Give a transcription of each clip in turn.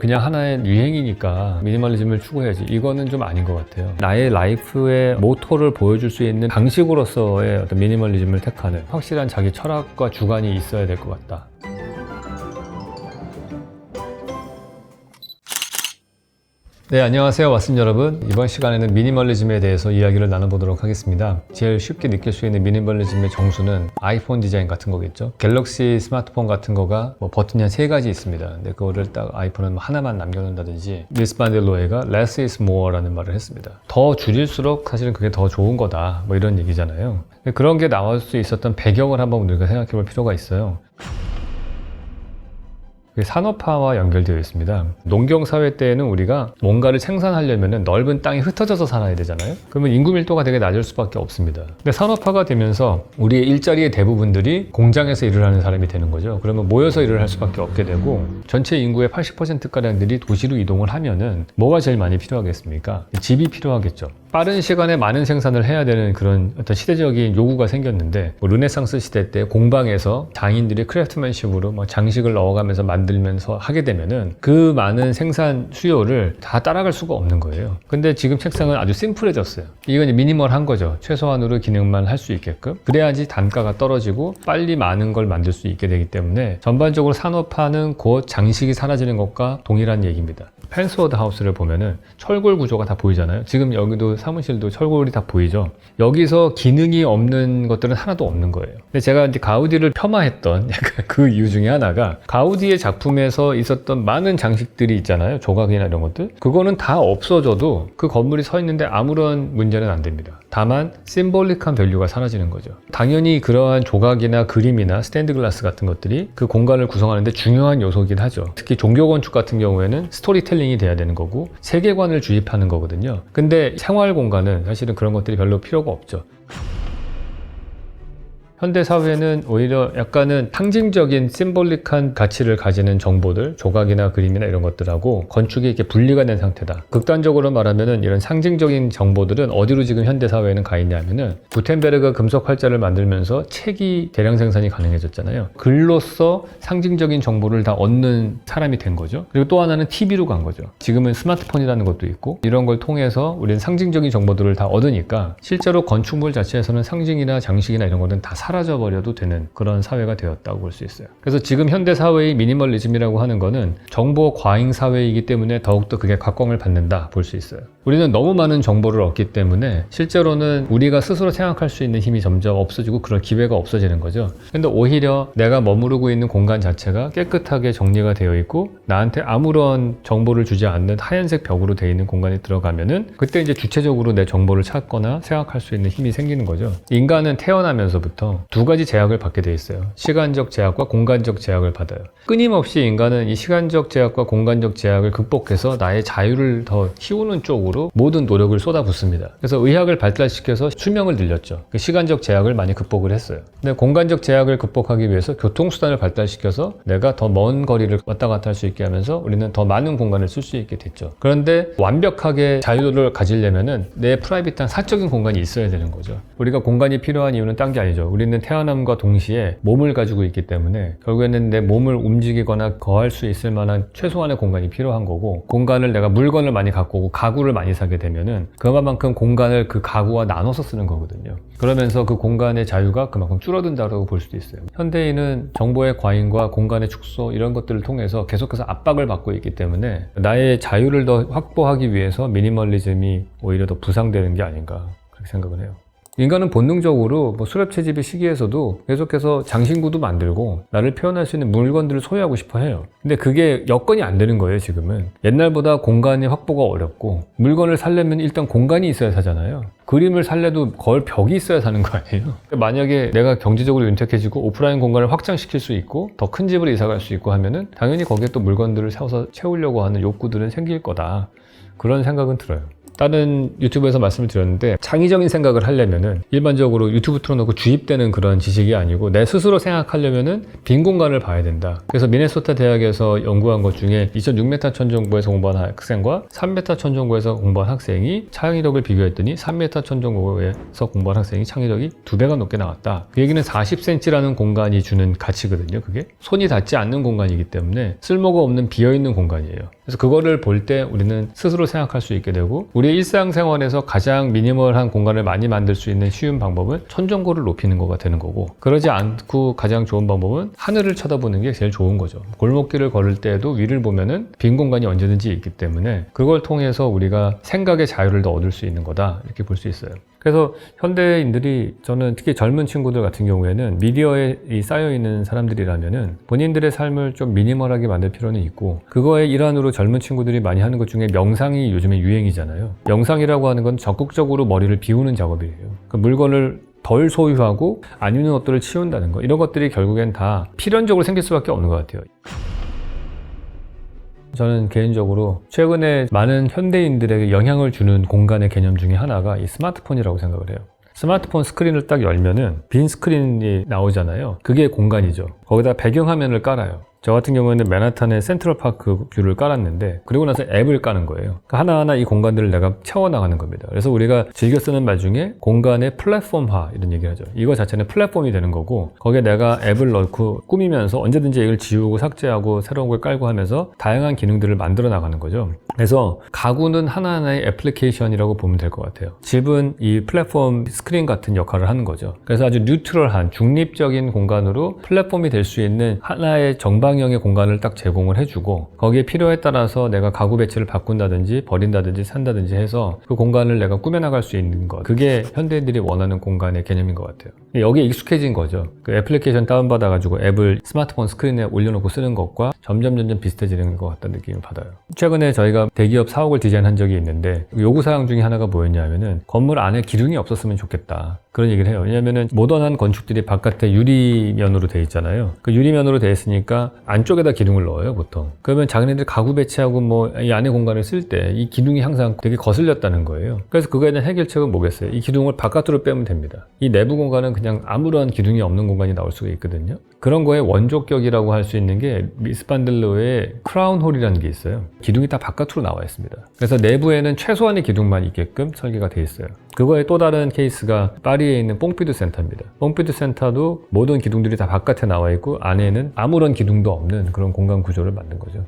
그냥 하나의 유행이니까 미니멀리즘을 추구해야지. 이거는 좀 아닌 것 같아요. 나의 라이프의 모토를 보여줄 수 있는 방식으로서의 어떤 미니멀리즘을 택하는 확실한 자기 철학과 주관이 있어야 될 것 같다. 네, 안녕하세요. 왓슨 여러분. 이번 시간에는 미니멀리즘에 대해서 이야기를 나눠보도록 하겠습니다. 제일 쉽게 느낄 수 있는 미니멀리즘의 정수는 아이폰 디자인 같은 거겠죠. 갤럭시 스마트폰 같은 거가 뭐 버튼이 한 세 가지 있습니다. 근데 그거를 딱 아이폰은 뭐 하나만 남겨놓는다든지 미스 반델로에가 less is more라는 말을 했습니다. 더 줄일수록 사실은 그게 더 좋은 거다. 뭐 이런 얘기잖아요. 그런 게 나올 수 있었던 배경을 한번 우리가 생각해 볼 필요가 있어요. 그게 산업화와 연결되어 있습니다. 농경 사회 때에는 우리가 뭔가를 생산하려면 넓은 땅이 흩어져서 살아야 되잖아요. 그러면 인구 밀도가 되게 낮을 수밖에 없습니다. 근데 산업화가 되면서 우리의 일자리의 대부분들이 공장에서 일을 하는 사람이 되는 거죠. 그러면 모여서 일을 할 수밖에 없게 되고 전체 인구의 80% 가량들이 도시로 이동을 하면은 뭐가 제일 많이 필요하겠습니까? 집이 필요하겠죠. 빠른 시간에 많은 생산을 해야 되는 그런 어떤 시대적인 요구가 생겼는데 뭐 르네상스 시대 때 공방에서 장인들이 크래프트맨십으로 뭐 장식을 넣어가면서 만 들면서 하게 되면은 그 많은 생산 수요를 다 따라갈 수가 없는 거예요. 근데 지금 책상은 아주 심플해졌어요. 이건 미니멀한 거죠. 최소한으로 기능만 할 수 있게끔 그래야지 단가가 떨어지고 빨리 많은 걸 만들 수 있게 되기 때문에 전반적으로 산업화는 곧 장식이 사라지는 것과 동일한 얘기입니다. 펜스워드 하우스를 보면은 철골 구조가 다 보이잖아요. 지금 여기도 사무실도 철골이 다 보이죠. 여기서 기능이 없는 것들은 하나도 없는 거예요. 근데 제가 이제 가우디를 폄하했던 약간 그 이유 중에 하나가 가우디의 작품에서 있었던 많은 장식들이 있잖아요. 조각이나 이런 것들. 그거는 다 없어져도 그 건물이 서 있는데 아무런 문제는 안 됩니다. 다만 심볼릭한 밸류가 사라지는 거죠. 당연히 그러한 조각이나 그림이나 스탠드 글라스 같은 것들이 그 공간을 구성하는데 중요한 요소이긴 하죠. 특히 종교 건축 같은 경우에는 스토리텔링이 돼야 되는 거고 세계관을 주입하는 거거든요. 근데 생활 공간은 사실은 그런 것들이 별로 필요가 없죠. 현대 사회는 오히려 약간은 상징적인 심볼릭한 가치를 가지는 정보들, 조각이나 그림이나 이런 것들하고 건축이 이렇게 분리가 된 상태다. 극단적으로 말하면은 이런 상징적인 정보들은 어디로 지금 현대 사회에는 가 있냐면은 구텐베르가 금속 활자를 만들면서 책이 대량 생산이 가능해졌잖아요. 글로써 상징적인 정보를 다 얻는 사람이 된 거죠. 그리고 또 하나는 TV로 간 거죠. 지금은 스마트폰이라는 것도 있고 이런 걸 통해서 우리는 상징적인 정보들을 다 얻으니까 실제로 건축물 자체에서는 상징이나 장식이나 이런 것들은 다 사라져 버려도 되는 그런 사회가 되었다고 볼 수 있어요. 그래서 지금 현대 사회의 미니멀리즘이라고 하는 거는 정보 과잉 사회이기 때문에 더욱더 그게 각광을 받는다 볼 수 있어요. 우리는 너무 많은 정보를 얻기 때문에 실제로는 우리가 스스로 생각할 수 있는 힘이 점점 없어지고 그럴 기회가 없어지는 거죠. 근데 오히려 내가 머무르고 있는 공간 자체가 깨끗하게 정리가 되어 있고 나한테 아무런 정보를 주지 않는 하얀색 벽으로 되어 있는 공간에 들어가면은 그때 이제 주체적으로 내 정보를 찾거나 생각할 수 있는 힘이 생기는 거죠. 인간은 태어나면서부터 두 가지 제약을 받게 돼 있어요. 시간적 제약과 공간적 제약을 받아요. 끊임없이 인간은 이 시간적 제약과 공간적 제약을 극복해서 나의 자유를 더 키우는 쪽으로 모든 노력을 쏟아붓습니다. 그래서 의학을 발달시켜서 수명을 늘렸죠. 그 시간적 제약을 많이 극복을 했어요. 근데 공간적 제약을 극복하기 위해서 교통수단을 발달시켜서 내가 더 먼 거리를 왔다 갔다 할 수 있게 하면서 우리는 더 많은 공간을 쓸 수 있게 됐죠. 그런데 완벽하게 자유를 가지려면은 내 프라이빗한 사적인 공간이 있어야 되는 거죠. 우리가 공간이 필요한 이유는 딴 게 아니죠. 우리는 태어남과 동시에 몸을 가지고 있기 때문에 결국에는 내 몸을 움직이거나 거할 수 있을 만한 최소한의 공간이 필요한 거고 공간을 내가 물건을 많이 갖고 오고 가구를 많이 사게 되면은 그만큼 공간을 그 가구와 나눠서 쓰는 거거든요. 그러면서 그 공간의 자유가 그만큼 줄어든다고 볼 수도 있어요. 현대인은 정보의 과잉과 공간의 축소 이런 것들을 통해서 계속해서 압박을 받고 있기 때문에 나의 자유를 더 확보하기 위해서 미니멀리즘이 오히려 더 부상되는 게 아닌가 그렇게 생각을 해요. 인간은 본능적으로 뭐 수렵 채집의 시기에서도 계속해서 장신구도 만들고 나를 표현할 수 있는 물건들을 소유하고 싶어 해요. 근데 그게 여건이 안 되는 거예요, 지금은. 옛날보다 공간의 확보가 어렵고 물건을 살려면 일단 공간이 있어야 사잖아요. 그림을 살려도 걸 벽이 있어야 사는 거 아니에요? 만약에 내가 경제적으로 윤택해지고 오프라인 공간을 확장시킬 수 있고 더 큰 집으로 이사 갈 수 있고 하면은 당연히 거기에 또 물건들을 사서 채우려고 하는 욕구들은 생길 거다. 그런 생각은 들어요. 다른 유튜브에서 말씀을 드렸는데 창의적인 생각을 하려면은 일반적으로 유튜브 틀어놓고 주입되는 그런 지식이 아니고 내 스스로 생각하려면은 빈 공간을 봐야 된다. 그래서 미네소타 대학에서 연구한 것 중에 2006m 천정고에서 공부한 학생과 3m 천정고에서 공부한 학생이 창의력을 비교했더니 3m 천정고에서 공부한 학생이 창의력이 두 배가 높게 나왔다. 그 얘기는 40cm라는 공간이 주는 가치거든요. 그게 손이 닿지 않는 공간이기 때문에 쓸모가 없는 비어 있는 공간이에요. 그래서 그거를 볼 때 우리는 스스로 생각할 수 있게 되고 우리의 일상생활에서 가장 미니멀한 공간을 많이 만들 수 있는 쉬운 방법은 천정고를 높이는 거가 되는 거고 그러지 않고 가장 좋은 방법은 하늘을 쳐다보는 게 제일 좋은 거죠. 골목길을 걸을 때에도 위를 보면은 빈 공간이 언제든지 있기 때문에 그걸 통해서 우리가 생각의 자유를 더 얻을 수 있는 거다 이렇게 볼 수 있어요. 그래서 현대인들이 저는 특히 젊은 친구들 같은 경우에는 미디어에 이 쌓여 있는 사람들이라면은 본인들의 삶을 좀 미니멀하게 만들 필요는 있고 그거의 일환으로 젊은 친구들이 많이 하는 것 중에 명상이 요즘에 유행이잖아요. 명상이라고 하는 건 적극적으로 머리를 비우는 작업이에요. 그 물건을 덜 소유하고 안 입는 것들을 치운다는 거 이런 것들이 결국엔 다 필연적으로 생길 수밖에 없는 것 같아요. 저는 개인적으로 최근에 많은 현대인들에게 영향을 주는 공간의 개념 중에 하나가 이 스마트폰이라고 생각을 해요. 스마트폰 스크린을 딱 열면은 빈 스크린이 나오잖아요. 그게 공간이죠. 거기다 배경화면을 깔아요. 저 같은 경우에는 맨하탄의 센트럴파크 뷰를 깔았는데 그리고 나서 앱을 까는 거예요. 그러니까 하나하나 이 공간들을 내가 채워나가는 겁니다. 그래서 우리가 즐겨 쓰는 말 중에 공간의 플랫폼화 이런 얘기를 하죠. 이거 자체는 플랫폼이 되는 거고 거기에 내가 앱을 넣고 꾸미면서 언제든지 이걸 지우고 삭제하고 새로운 걸 깔고 하면서 다양한 기능들을 만들어 나가는 거죠. 그래서 가구는 하나하나의 애플리케이션이라고 보면 될 것 같아요. 집은 이 플랫폼 스크린 같은 역할을 하는 거죠. 그래서 아주 뉴트럴한 중립적인 공간으로 플랫폼이 될 수 있는 하나의 정 방형의 공간을 딱 제공을 해주고 거기에 필요에 따라서 내가 가구 배치를 바꾼다든지 버린다든지 산다든지 해서 그 공간을 내가 꾸며나갈 수 있는 것. 그게 현대인들이 원하는 공간의 개념인 것 같아요. 여기에 익숙해진 거죠. 그 애플리케이션 다운받아가지고 앱을 스마트폰 스크린에 올려놓고 쓰는 것과 점점 점점 비슷해지는 것 같다는 느낌을 받아요. 최근에 저희가 대기업 사옥을 디자인한 적이 있는데 요구사항 중에 하나가 뭐였냐면은 건물 안에 기둥이 없었으면 좋겠다. 그런 얘기를 해요. 왜냐면은 모던한 건축들이 바깥에 유리면으로 돼 있잖아요. 그 유리면으로 돼 있으니까 안쪽에다 기둥을 넣어요, 보통. 그러면 자기네들 가구 배치하고 뭐 이 안에 공간을 쓸 때 이 기둥이 항상 되게 거슬렸다는 거예요. 그래서 그거에 대한 해결책은 뭐겠어요? 이 기둥을 바깥으로 빼면 됩니다. 이 내부 공간은 그냥 아무런 기둥이 없는 공간이 나올 수가 있거든요. 그런 거에 원조격이라고 할 수 있는 게 미스반들로의 크라운 홀이라는 게 있어요. 기둥이 다 바깥으로 나와 있습니다. 그래서 내부에는 최소한의 기둥만 있게끔 설계가 돼 있어요. 그거의 또 다른 케이스가 파리에 있는 뽕피드 센터입니다. 뽕피드 센터도 모든 기둥들이 다 바깥에 나와 있고 안에는 아무런 기둥도 없는 그런 공간 구조를 만든 거죠.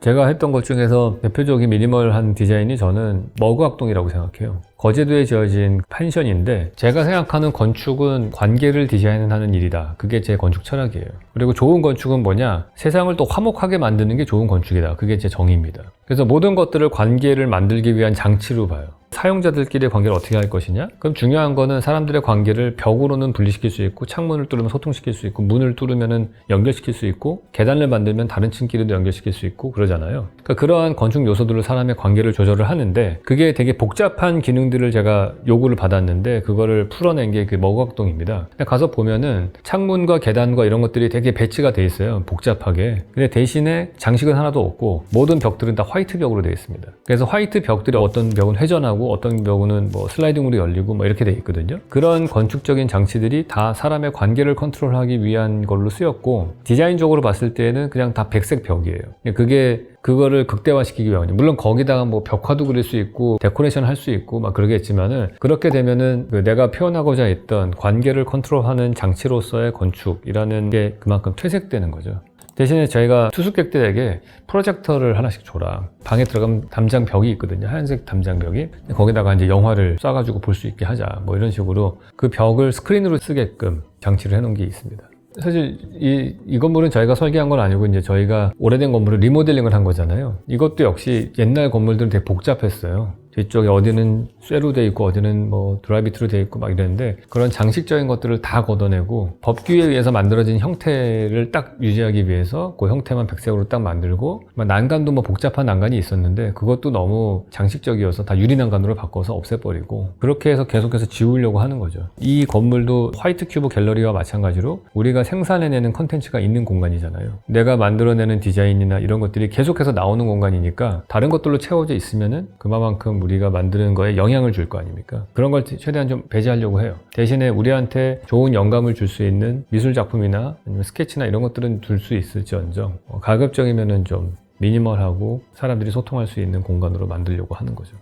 제가 했던 것 중에서 대표적인 미니멀한 디자인이 저는 머그학동이라고 생각해요. 거제도에 지어진 펜션인데 제가 생각하는 건축은 관계를 디자인하는 일이다. 그게 제 건축 철학이에요. 그리고 좋은 건축은 뭐냐? 세상을 또 화목하게 만드는 게 좋은 건축이다. 그게 제 정의입니다. 그래서 모든 것들을 관계를 만들기 위한 장치로 봐요. 사용자들끼리의 관계를 어떻게 할 것이냐? 그럼 중요한 거는 사람들의 관계를 벽으로는 분리시킬 수 있고 창문을 뚫으면 소통시킬 수 있고 문을 뚫으면 연결시킬 수 있고 계단을 만들면 다른 층끼리도 연결시킬 수 있고 그러잖아요. 그러니까 그러한 건축 요소들로 사람의 관계를 조절을 하는데 그게 되게 복잡한 기능들을 제가 요구를 받았는데 그거를 풀어낸 게 그 머각동입니다. 가서 보면은 창문과 계단과 이런 것들이 되게 배치가 돼 있어요. 복잡하게. 근데 대신에 장식은 하나도 없고 모든 벽들은 다 화이트 벽으로 되어 있습니다. 그래서 화이트 벽들이 어떤 벽은 회전하고 어떤 벽은 뭐 슬라이딩으로 열리고 뭐 이렇게 돼 있거든요. 그런 건축적인 장치들이 다 사람의 관계를 컨트롤하기 위한 걸로 쓰였고 디자인적으로 봤을 때는 그냥 다 백색 벽이에요. 그게 그거를 극대화시키기 위함이죠. 물론 거기다가 뭐 벽화도 그릴 수 있고 데코레이션 할 수 있고 막 그러겠지만은 그렇게 되면은 그 내가 표현하고자 했던 관계를 컨트롤하는 장치로서의 건축이라는 게 그만큼 퇴색되는 거죠. 대신에 저희가 투숙객들에게 프로젝터를 하나씩 줘라. 방에 들어가면 담장 벽이 있거든요. 하얀색 담장 벽이. 거기다가 이제 영화를 쏴가지고 볼 수 있게 하자. 뭐 이런 식으로 그 벽을 스크린으로 쓰게끔 장치를 해놓은 게 있습니다. 사실 이, 이 건물은 저희가 설계한 건 아니고 이제 저희가 오래된 건물을 리모델링을 한 거잖아요. 이것도 역시 옛날 건물들은 되게 복잡했어요. 뒤쪽에 어디는 쇠로 돼 있고 어디는 뭐 드라이비트로 돼 있고 막 이랬는데 그런 장식적인 것들을 다 걷어내고 법규에 의해서 만들어진 형태를 딱 유지하기 위해서 그 형태만 백색으로 딱 만들고 뭐 난간도 뭐 복잡한 난간이 있었는데 그것도 너무 장식적이어서 다 유리 난간으로 바꿔서 없애버리고 그렇게 해서 계속해서 지우려고 하는 거죠. 이 건물도 화이트 큐브 갤러리와 마찬가지로 우리가 생산해내는 컨텐츠가 있는 공간이잖아요. 내가 만들어내는 디자인이나 이런 것들이 계속해서 나오는 공간이니까 다른 것들로 채워져 있으면은 그만큼 우리가 만드는 거에 영향을 줄 거 아닙니까? 그런 걸 최대한 좀 배제하려고 해요. 대신에 우리한테 좋은 영감을 줄 수 있는 미술 작품이나 아니면 스케치나 이런 것들은 둘 수 있을지언정 어, 가급적이면은 좀 미니멀하고 사람들이 소통할 수 있는 공간으로 만들려고 하는 거죠.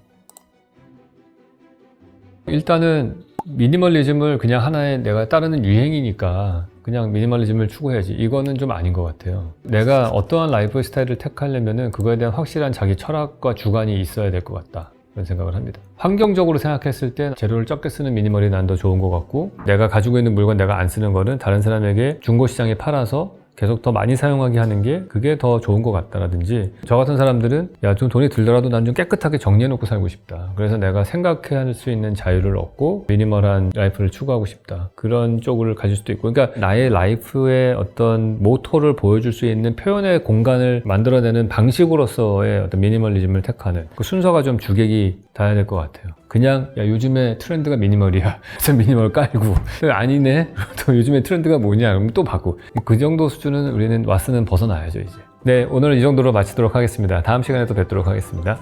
일단은 미니멀리즘을 그냥 하나의 내가 따르는 유행이니까 그냥 미니멀리즘을 추구해야지. 이거는 좀 아닌 것 같아요. 내가 어떠한 라이프 스타일을 택하려면 은 그거에 대한 확실한 자기 철학과 주관이 있어야 될 것 같다. 그런 생각을 합니다. 환경적으로 생각했을 때 재료를 적게 쓰는 미니멀이 난 더 좋은 것 같고 내가 가지고 있는 물건 내가 안 쓰는 거는 다른 사람에게 중고시장에 팔아서 계속 더 많이 사용하게 하는 게 그게 더 좋은 것 같다라든지 저 같은 사람들은 야 좀 돈이 들더라도 난 좀 깨끗하게 정리해놓고 살고 싶다. 그래서 내가 생각해야 할수 있는 자유를 얻고 미니멀한 라이프를 추구하고 싶다. 그런 쪽을 가질 수도 있고 그러니까 나의 라이프의 어떤 모토를 보여줄 수 있는 표현의 공간을 만들어내는 방식으로서의 어떤 미니멀리즘을 택하는 그 순서가 좀 주객이 닿아야 될 것 같아요 그냥 야 요즘에 트렌드가 미니멀이야. 그래서 미니멀 깔고. 아니네. 또 요즘에 트렌드가 뭐냐? 그럼 또 바꾸고 그 정도 수준은 우리는 왓슨은 벗어나야죠 이제. 네 오늘은 이 정도로 마치도록 하겠습니다. 다음 시간에 또 뵙도록 하겠습니다